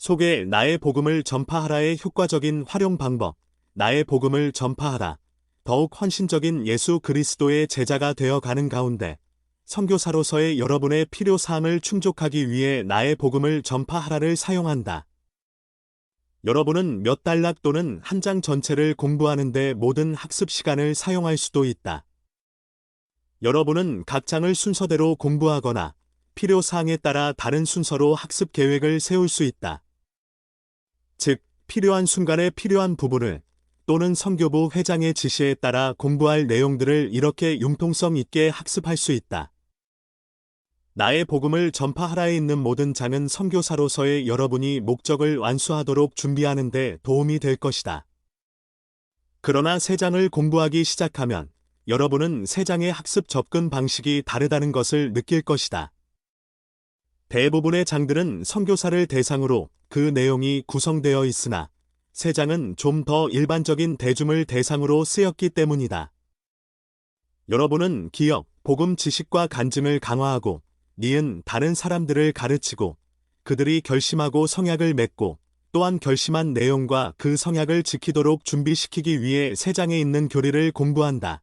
속에 나의 복음을 전파하라의 효과적인 활용 방법. 나의 복음을 전파하라. 더욱 헌신적인 예수 그리스도의 제자가 되어 가는 가운데 선교사로서의 여러분의 필요 사항을 충족하기 위해 나의 복음을 전파하라를 사용한다. 여러분은 몇 단락 또는 한 장 전체를 공부하는데 모든 학습 시간을 사용할 수도 있다. 여러분은 각 장을 순서대로 공부하거나 필요 사항에 따라 다른 순서로 학습 계획을 세울 수 있다. 즉, 필요한 순간에 필요한 부분을 또는 성교부 회장의 지시에 따라 공부할 내용들을 이렇게 융통성 있게 학습할 수 있다. 나의 복음을 전파하라에 있는 모든 장은 선교사로서의 여러분이 목적을 완수하도록 준비하는 데 도움이 될 것이다. 그러나 세 장을 공부하기 시작하면 여러분은 세 장의 학습 접근 방식이 다르다는 것을 느낄 것이다. 대부분의 장들은 선교사를 대상으로 그 내용이 구성되어 있으나 세 장은 좀 더 일반적인 대중을 대상으로 쓰였기 때문이다. 여러분은 기억, 복음 지식과 간증을 강화하고 니은 다른 사람들을 가르치고 그들이 결심하고 성약을 맺고 또한 결심한 내용과 그 성약을 지키도록 준비시키기 위해 세 장에 있는 교리를 공부한다.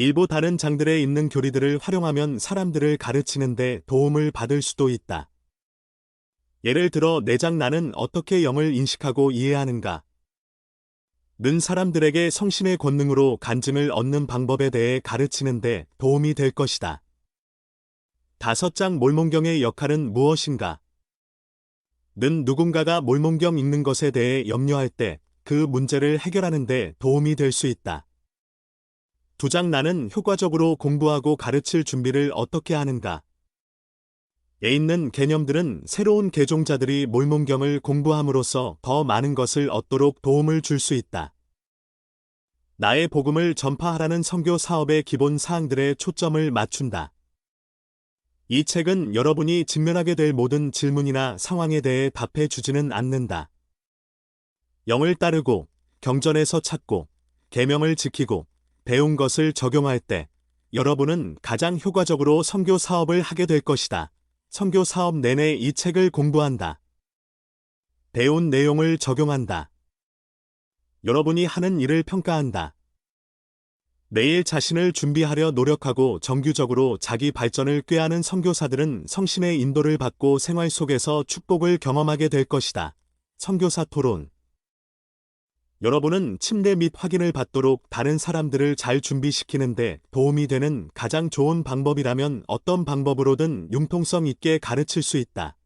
일부 다른 장들에 있는 교리들을 활용하면 사람들을 가르치는데 도움을 받을 수도 있다. 예를 들어 내장 나는 어떻게 영을 인식하고 이해하는가? 는 사람들에게 성신의 권능으로 간증을 얻는 방법에 대해 가르치는데 도움이 될 것이다. 다섯 장 몰몬경의 역할은 무엇인가? 는 누군가가 몰몬경 읽는 것에 대해 염려할 때 그 문제를 해결하는 데 도움이 될 수 있다. 두장 나는 효과적으로 공부하고 가르칠 준비를 어떻게 하는가? 에 있는 개념들은 새로운 개종자들이 몰몬경을 공부함으로써 더 많은 것을 얻도록 도움을 줄 수 있다. 나의 복음을 전파하라는 선교 사업의 기본 사항들에 초점을 맞춘다. 이 책은 여러분이 직면하게 될 모든 질문이나 상황에 대해 답해 주지는 않는다. 영을 따르고 경전에서 찾고 계명을 지키고 배운 것을 적용할 때 여러분은 가장 효과적으로 선교 사업을 하게 될 것이다. 선교 사업 내내 이 책을 공부한다. 배운 내용을 적용한다. 여러분이 하는 일을 평가한다. 매일 자신을 준비하려 노력하고 정규적으로 자기 발전을 꾀하는 선교사들은 성신의 인도를 받고 생활 속에서 축복을 경험하게 될 것이다. 선교사 토론 여러분은 침대 및 확인을 받도록 다른 사람들을 잘 준비시키는데 도움이 되는 가장 좋은 방법이라면 어떤 방법으로든 융통성 있게 가르칠 수 있다.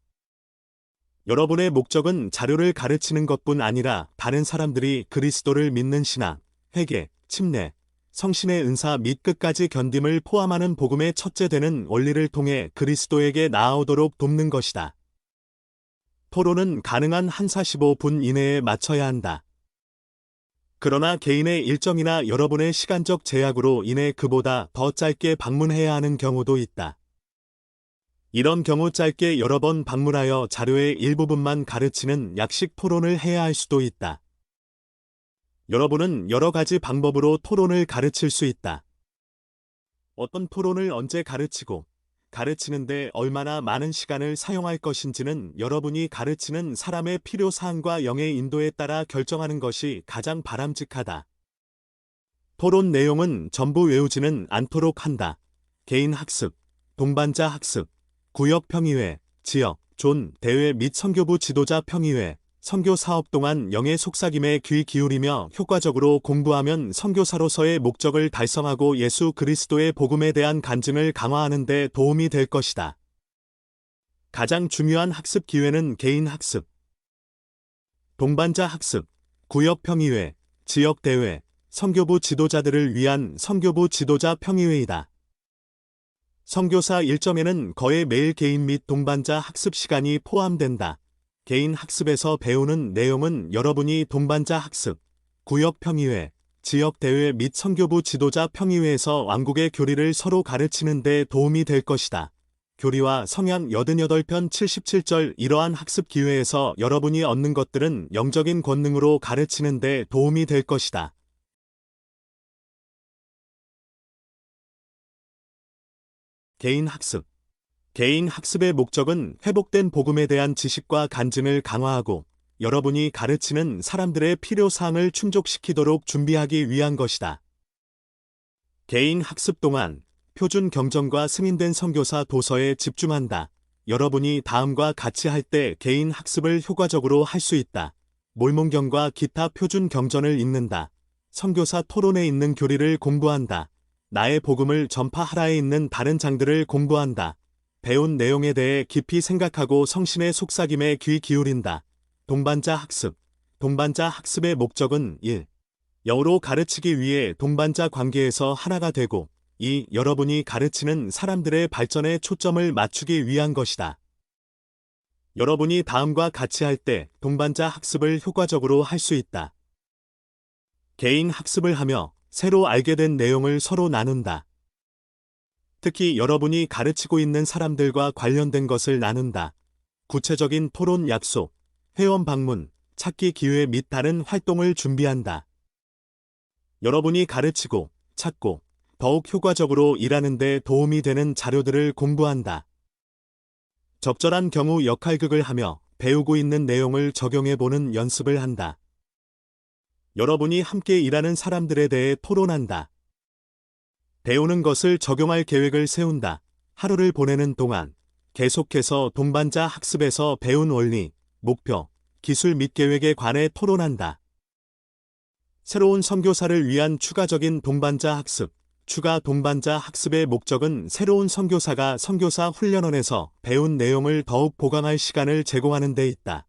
여러분의 목적은 자료를 가르치는 것뿐 아니라 다른 사람들이 그리스도를 믿는 신앙, 회개, 침례, 성신의 은사 및 끝까지 견딤을 포함하는 복음의 첫째 되는 원리를 통해 그리스도에게 나아오도록 돕는 것이다. 토론은 가능한 한 45분 이내에 마쳐야 한다. 그러나 개인의 일정이나 여러분의 시간적 제약으로 인해 그보다 더 짧게 방문해야 하는 경우도 있다. 이런 경우 짧게 여러 번 방문하여 자료의 일부분만 가르치는 약식 토론을 해야 할 수도 있다. 여러분은 여러 가지 방법으로 토론을 가르칠 수 있다. 어떤 토론을 언제 가르치고 가르치는데 얼마나 많은 시간을 사용할 것인지는 여러분이 가르치는 사람의 필요 사항과 영의 인도에 따라 결정하는 것이 가장 바람직하다. 토론 내용은 전부 외우지는 않도록 한다. 개인 학습, 동반자 학습, 구역 평의회, 지역, 존, 대회 및 선교부 지도자 평의회, 선교 사업 동안 영의 속삭임에 귀 기울이며 효과적으로 공부하면 선교사로서의 목적을 달성하고 예수 그리스도의 복음에 대한 간증을 강화하는 데 도움이 될 것이다. 가장 중요한 학습 기회는 개인 학습, 동반자 학습, 구역 평의회, 지역 대회, 선교부 지도자들을 위한 선교부 지도자 평의회이다. 선교사 1점에는 거의 매일 개인 및 동반자 학습 시간이 포함된다. 개인 학습에서 배우는 내용은 여러분이 동반자 학습, 구역 평의회, 지역 대회 및 선교부 지도자 평의회에서 왕국의 교리를 서로 가르치는 데 도움이 될 것이다. 교리와 성향 88편 77절 이러한 학습 기회에서 여러분이 얻는 것들은 영적인 권능으로 가르치는 데 도움이 될 것이다. 개인 학습 개인 학습의 목적은 회복된 복음에 대한 지식과 간증을 강화하고 여러분이 가르치는 사람들의 필요사항을 충족시키도록 준비하기 위한 것이다. 개인 학습 동안 표준 경전과 승인된 선교사 도서에 집중한다. 여러분이 다음과 같이 할 때 개인 학습을 효과적으로 할 수 있다. 몰몬경과 기타 표준 경전을 읽는다. 선교사 토론에 있는 교리를 공부한다. 나의 복음을 전파하라에 있는 다른 장들을 공부한다. 배운 내용에 대해 깊이 생각하고 성신의 속삭임에 귀 기울인다. 동반자 학습. 동반자 학습의 목적은 1. 영어로 가르치기 위해 동반자 관계에서 하나가 되고 2. 여러분이 가르치는 사람들의 발전에 초점을 맞추기 위한 것이다. 여러분이 다음과 같이 할 때 동반자 학습을 효과적으로 할 수 있다. 개인 학습을 하며 새로 알게 된 내용을 서로 나눈다. 특히 여러분이 가르치고 있는 사람들과 관련된 것을 나눈다. 구체적인 토론 약속, 회원 방문, 찾기 기회 및 다른 활동을 준비한다. 여러분이 가르치고, 찾고, 더욱 효과적으로 일하는 데 도움이 되는 자료들을 공부한다. 적절한 경우 역할극을 하며 배우고 있는 내용을 적용해 보는 연습을 한다. 여러분이 함께 일하는 사람들에 대해 토론한다. 배우는 것을 적용할 계획을 세운다. 하루를 보내는 동안 계속해서 동반자 학습에서 배운 원리, 목표, 기술 및 계획에 관해 토론한다. 새로운 선교사를 위한 추가적인 동반자 학습, 추가 동반자 학습의 목적은 새로운 선교사가 선교사 훈련원에서 배운 내용을 더욱 보강할 시간을 제공하는 데 있다.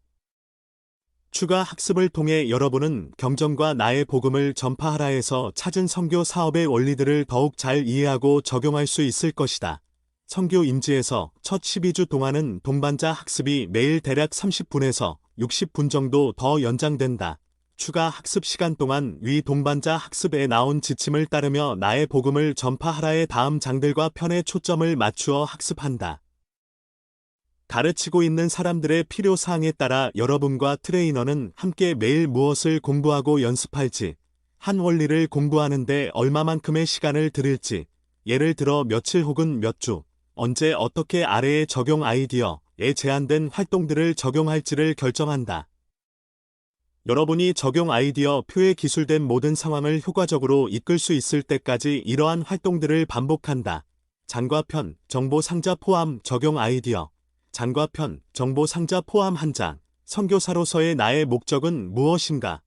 추가 학습을 통해 여러분은 경전과 나의 복음을 전파하라 에서 찾은 선교 사업의 원리들을 더욱 잘 이해하고 적용할 수 있을 것이다. 선교 임지에서 첫 12주 동안은 동반자 학습이 매일 대략 30분에서 60분 정도 더 연장된다. 추가 학습 시간 동안 위 동반자 학습에 나온 지침을 따르며 나의 복음을 전파하라의 다음 장들과 편에 초점을 맞추어 학습한다. 가르치고 있는 사람들의 필요사항에 따라 여러분과 트레이너는 함께 매일 무엇을 공부하고 연습할지, 한 원리를 공부하는데 얼마만큼의 시간을 들일지, 예를 들어 며칠 혹은 몇 주, 언제 어떻게 아래의 적용 아이디어에 제한된 활동들을 적용할지를 결정한다. 여러분이 적용 아이디어 표에 기술된 모든 상황을 효과적으로 이끌 수 있을 때까지 이러한 활동들을 반복한다. 장과 편, 정보 상자 포함 적용 아이디어. 장과 편, 정보 상자 포함 한 장. 선교사로서의 나의 목적은 무엇인가?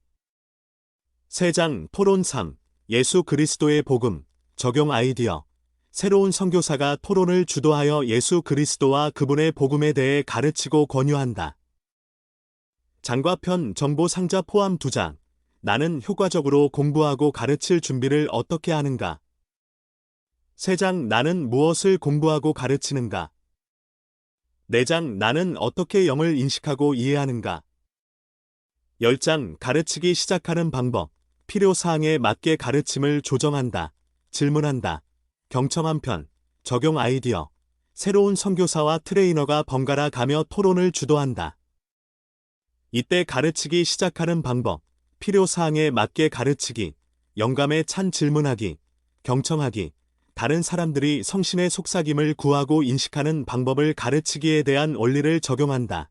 3장 토론 3. 예수 그리스도의 복음. 적용 아이디어. 새로운 선교사가 토론을 주도하여 예수 그리스도와 그분의 복음에 대해 가르치고 권유한다. 장과 편 정보 상자 포함 2장. 나는 효과적으로 공부하고 가르칠 준비를 어떻게 하는가? 3장 나는 무엇을 공부하고 가르치는가? 4장 나는 어떻게 영을 인식하고 이해하는가? 10장 가르치기 시작하는 방법. 필요사항에 맞게 가르침을 조정한다. 질문한다. 경청 한 편. 적용 아이디어. 새로운 선교사와 트레이너가 번갈아 가며 토론을 주도한다. 이때 가르치기 시작하는 방법, 필요사항에 맞게 가르치기, 영감에 찬 질문하기, 경청하기, 다른 사람들이 성신의 속삭임을 구하고 인식하는 방법을 가르치기에 대한 원리를 적용한다.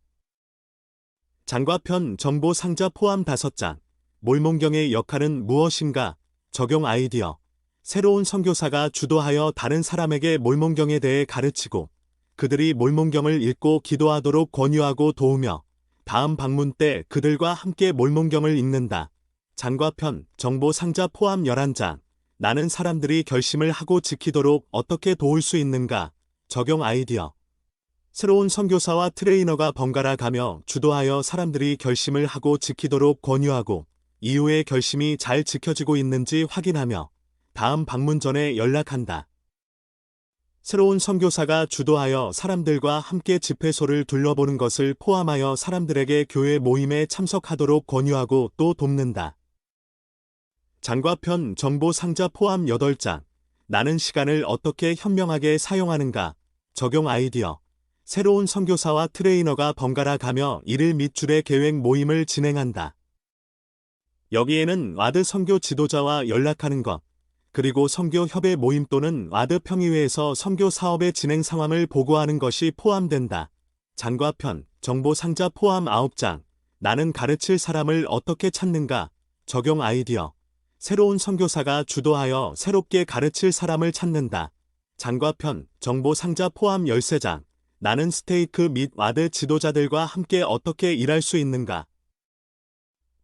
장과편 정보 상자 포함 5장, 몰몬경의 역할은 무엇인가? 적용 아이디어. 새로운 선교사가 주도하여 다른 사람에게 몰몬경에 대해 가르치고 그들이 몰몬경을 읽고 기도하도록 권유하고 도우며 다음 방문 때 그들과 함께 몰몬경을 읽는다. 장과편, 정보 상자 포함 11장. 나는 사람들이 결심을 하고 지키도록 어떻게 도울 수 있는가? 적용 아이디어. 새로운 선교사와 트레이너가 번갈아 가며 주도하여 사람들이 결심을 하고 지키도록 권유하고 이후의 결심이 잘 지켜지고 있는지 확인하며 다음 방문 전에 연락한다. 새로운 선교사가 주도하여 사람들과 함께 집회소를 둘러보는 것을 포함하여 사람들에게 교회 모임에 참석하도록 권유하고 또 돕는다. 장과편 정보 상자 포함 8장. 나는 시간을 어떻게 현명하게 사용하는가? 적용 아이디어. 새로운 선교사와 트레이너가 번갈아 가며 일일 밑줄의 계획 모임을 진행한다. 여기에는 와드 선교 지도자와 연락하는 것, 그리고 선교 협의 모임 또는 와드 평의회에서 선교 사업의 진행 상황을 보고하는 것이 포함된다. 장과편, 정보 상자 포함 9장. 나는 가르칠 사람을 어떻게 찾는가? 적용 아이디어. 새로운 선교사가 주도하여 새롭게 가르칠 사람을 찾는다. 장과편, 정보 상자 포함 13장. 나는 스테이크 및 와드 지도자들과 함께 어떻게 일할 수 있는가?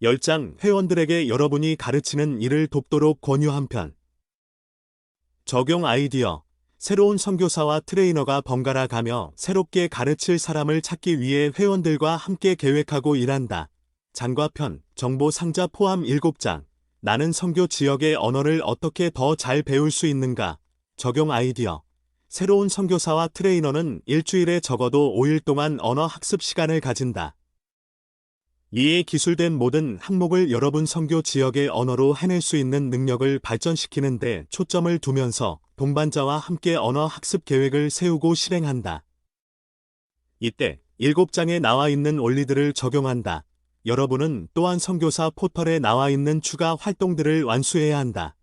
10장 회원들에게 여러분이 가르치는 일을 돕도록 권유 한 편. 적용 아이디어. 새로운 선교사와 트레이너가 번갈아 가며 새롭게 가르칠 사람을 찾기 위해 회원들과 함께 계획하고 일한다. 장과편, 정보 상자 포함 7장. 나는 선교 지역의 언어를 어떻게 더 잘 배울 수 있는가? 적용 아이디어. 새로운 선교사와 트레이너는 일주일에 적어도 5일 동안 언어 학습 시간을 가진다. 이에 기술된 모든 항목을 여러분 선교 지역의 언어로 해낼 수 있는 능력을 발전시키는 데 초점을 두면서 동반자와 함께 언어 학습 계획을 세우고 실행한다. 이때 7장에 나와 있는 원리들을 적용한다. 여러분은 또한 선교사 포털에 나와 있는 추가 활동들을 완수해야 한다.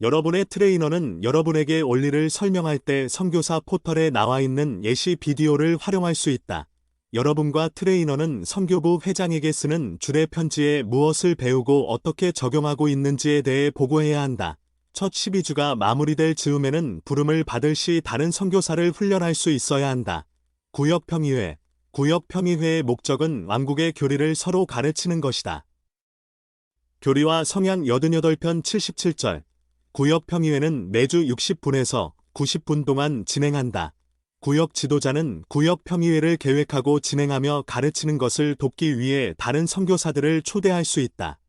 여러분의 트레이너는 여러분에게 원리를 설명할 때 선교사 포털에 나와 있는 예시 비디오를 활용할 수 있다. 여러분과 트레이너는 선교부 회장에게 쓰는 주례 편지에 무엇을 배우고 어떻게 적용하고 있는지에 대해 보고해야 한다. 첫 12주가 마무리될 즈음에는 부름을 받을 시 다른 선교사를 훈련할 수 있어야 한다. 구역 평의회 구역평의회의 목적은 왕국의 교리를 서로 가르치는 것이다. 교리와 성향 88편 77절 구역평의회는 매주 60분에서 90분 동안 진행한다. 구역 지도자는 구역 평의회를 계획하고 진행하며 가르치는 것을 돕기 위해 다른 선교사들을 초대할 수 있다.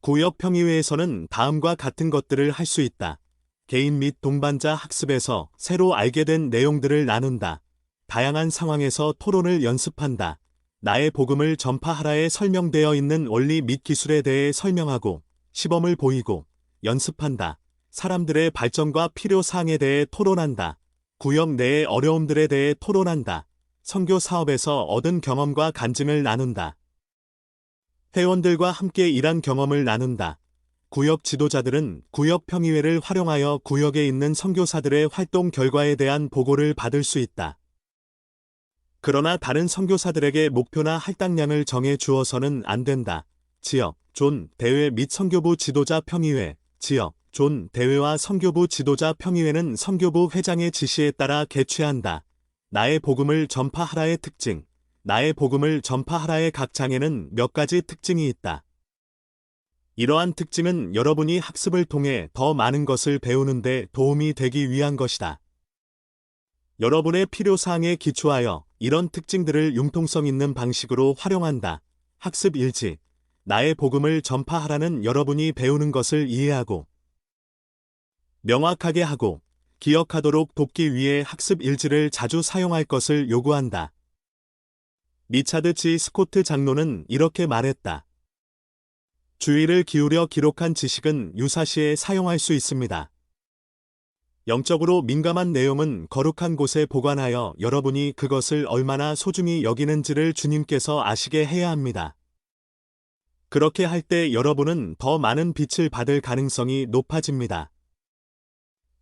구역 평의회에서는 다음과 같은 것들을 할 수 있다. 개인 및 동반자 학습에서 새로 알게 된 내용들을 나눈다. 다양한 상황에서 토론을 연습한다. 나의 복음을 전파하라에 설명되어 있는 원리 및 기술에 대해 설명하고 시범을 보이고 연습한다. 사람들의 발전과 필요 사항에 대해 토론한다. 구역 내의 어려움들에 대해 토론한다. 선교 사업에서 얻은 경험과 간증을 나눈다. 회원들과 함께 일한 경험을 나눈다. 구역 지도자들은 구역 평의회를 활용하여 구역에 있는 선교사들의 활동 결과에 대한 보고를 받을 수 있다. 그러나 다른 선교사들에게 목표나 할당량을 정해 주어서는 안 된다. 지역, 존, 대회 및 선교부 지도자 평의회, 지역, 존 대회와 선교부 지도자 평의회는 선교부 회장의 지시에 따라 개최한다. 나의 복음을 전파하라의 특징. 나의 복음을 전파하라의 각 장에는 몇 가지 특징이 있다. 이러한 특징은 여러분이 학습을 통해 더 많은 것을 배우는데 도움이 되기 위한 것이다. 여러분의 필요사항에 기초하여 이런 특징들을 융통성 있는 방식으로 활용한다. 학습 일지. 나의 복음을 전파하라는 여러분이 배우는 것을 이해하고 명확하게 하고 기억하도록 돕기 위해 학습 일지를 자주 사용할 것을 요구한다. 미차드 지 스코트 장로는 이렇게 말했다. 주의를 기울여 기록한 지식은 유사시에 사용할 수 있습니다. 영적으로 민감한 내용은 거룩한 곳에 보관하여 여러분이 그것을 얼마나 소중히 여기는지를 주님께서 아시게 해야 합니다. 그렇게 할 때 여러분은 더 많은 빛을 받을 가능성이 높아집니다.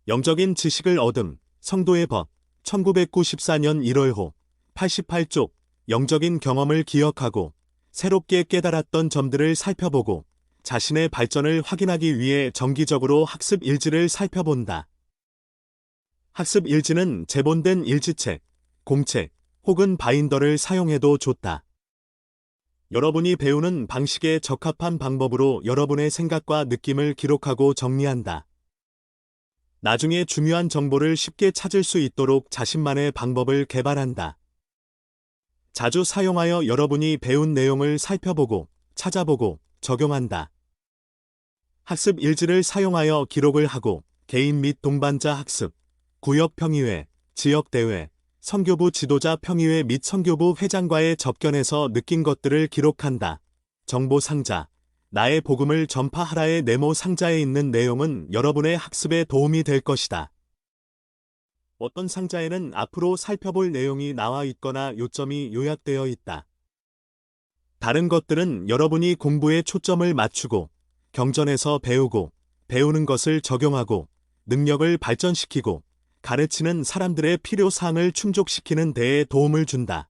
영적인 지식을 얻음, 성도의 법, 1994년 1월호, 88쪽, 영적인 경험을 기억하고, 새롭게 깨달았던 점들을 살펴보고, 자신의 발전을 확인하기 위해 정기적으로 학습 일지를 살펴본다. 학습 일지는 재본된 일지책, 공책, 혹은 바인더를 사용해도 좋다. 여러분이 배우는 방식에 적합한 방법으로 여러분의 생각과 느낌을 기록하고 정리한다. 나중에 중요한 정보를 쉽게 찾을 수 있도록 자신만의 방법을 개발한다. 자주 사용하여 여러분이 배운 내용을 살펴보고 찾아보고 적용한다. 학습 일지를 사용하여 기록을 하고 개인 및 동반자 학습, 구역 평의회, 지역 대회, 선교부 지도자 평의회 및 선교부 회장과의 접견에서 느낀 것들을 기록한다. 정보 상자, 나의 복음을 전파하라의 네모 상자에 있는 내용은 여러분의 학습에 도움이 될 것이다. 어떤 상자에는 앞으로 살펴볼 내용이 나와 있거나 요점이 요약되어 있다. 다른 것들은 여러분이 공부에 초점을 맞추고 경전에서 배우고 배우는 것을 적용하고 능력을 발전시키고 가르치는 사람들의 필요사항을 충족시키는 데에 도움을 준다.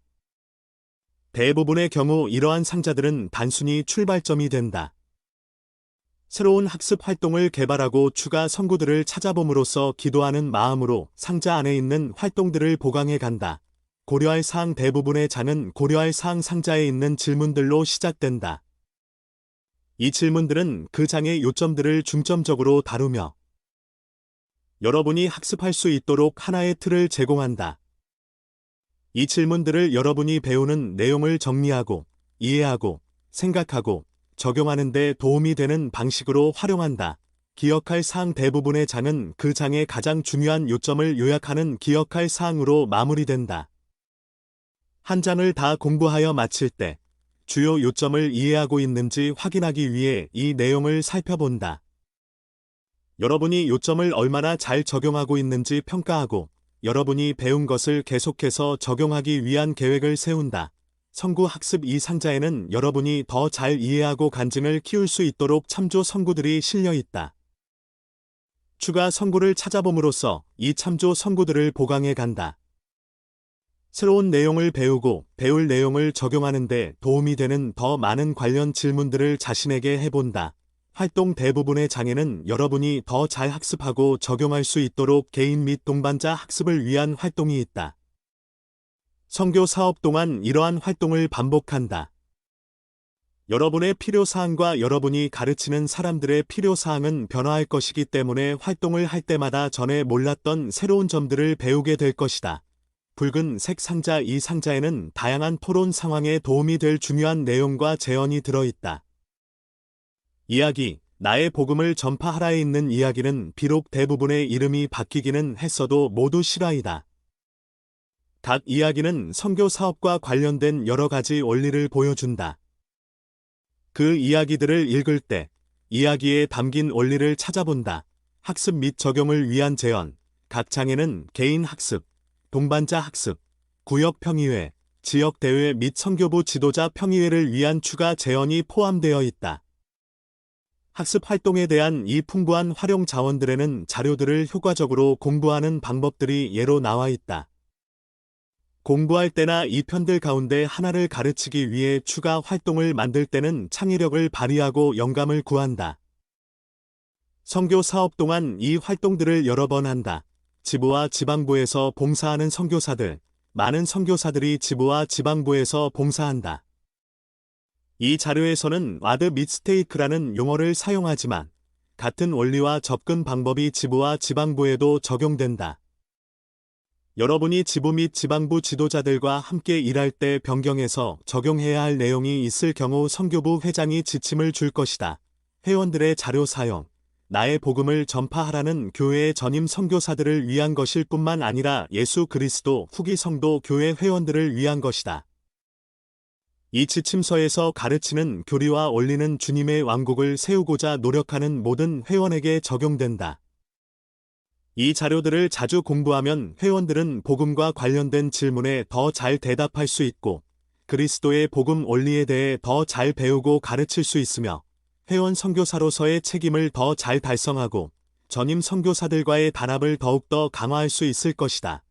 대부분의 경우 이러한 상자들은 단순히 출발점이 된다. 새로운 학습 활동을 개발하고 추가 선구들을 찾아봄으로써 기도하는 마음으로 상자 안에 있는 활동들을 보강해 간다. 고려할 사항 대부분의 장은 고려할 사항 상자에 있는 질문들로 시작된다. 이 질문들은 그 장의 요점들을 중점적으로 다루며 여러분이 학습할 수 있도록 하나의 틀을 제공한다. 이 질문들을 여러분이 배우는 내용을 정리하고 이해하고 생각하고 적용하는 데 도움이 되는 방식으로 활용한다. 기억할 사항 대부분의 장은 그 장의 가장 중요한 요점을 요약하는 기억할 사항으로 마무리된다. 한 장을 다 공부하여 마칠 때 주요 요점을 이해하고 있는지 확인하기 위해 이 내용을 살펴본다. 여러분이 요점을 얼마나 잘 적용하고 있는지 평가하고 여러분이 배운 것을 계속해서 적용하기 위한 계획을 세운다. 선구 학습 이 상자에는 여러분이 더 잘 이해하고 간증을 키울 수 있도록 참조 선구들이 실려 있다. 추가 선구를 찾아봄으로써 이 참조 선구들을 보강해 간다. 새로운 내용을 배우고 배울 내용을 적용하는 데 도움이 되는 더 많은 관련 질문들을 자신에게 해본다. 활동 대부분의 장애는 여러분이 더 잘 학습하고 적용할 수 있도록 개인 및 동반자 학습을 위한 활동이 있다. 선교 사업 동안 이러한 활동을 반복한다. 여러분의 필요사항과 여러분이 가르치는 사람들의 필요사항은 변화할 것이기 때문에 활동을 할 때마다 전에 몰랐던 새로운 점들을 배우게 될 것이다. 붉은 색 상자 이 상자에는 다양한 토론 상황에 도움이 될 중요한 내용과 재현이 들어있다. 이야기, 나의 복음을 전파하라에 있는 이야기는 비록 대부분의 이름이 바뀌기는 했어도 모두 실화이다. 각 이야기는 선교 사업과 관련된 여러 가지 원리를 보여준다. 그 이야기들을 읽을 때 이야기에 담긴 원리를 찾아본다. 학습 및 적용을 위한 재현. 각 장에는 개인 학습, 동반자 학습, 구역 평의회, 지역 대회 및 선교부 지도자 평의회를 위한 추가 재현이 포함되어 있다. 학습 활동에 대한 이 풍부한 활용 자원들에는 자료들을 효과적으로 공부하는 방법들이 예로 나와 있다. 공부할 때나 이 편들 가운데 하나를 가르치기 위해 추가 활동을 만들 때는 창의력을 발휘하고 영감을 구한다. 선교 사업 동안 이 활동들을 여러 번 한다. 지부와 지방부에서 봉사하는 선교사들, 많은 선교사들이 지부와 지방부에서 봉사한다. 이 자료에서는 와드 밋스테이크라는 용어를 사용하지만 같은 원리와 접근 방법이 지부와 지방부에도 적용된다. 여러분이 지부 및 지방부 지도자들과 함께 일할 때 변경해서 적용해야 할 내용이 있을 경우 선교부 회장이 지침을 줄 것이다. 회원들의 자료 사용, 나의 복음을 전파하라는 교회의 전임 선교사들을 위한 것일 뿐만 아니라 예수 그리스도 후기 성도 교회 회원들을 위한 것이다. 이 지침서에서 가르치는 교리와 원리는 주님의 왕국을 세우고자 노력하는 모든 회원에게 적용된다. 이 자료들을 자주 공부하면 회원들은 복음과 관련된 질문에 더 잘 대답할 수 있고 그리스도의 복음 원리에 대해 더 잘 배우고 가르칠 수 있으며 회원 선교사로서의 책임을 더 잘 달성하고 전임 선교사들과의 단합을 더욱더 강화할 수 있을 것이다.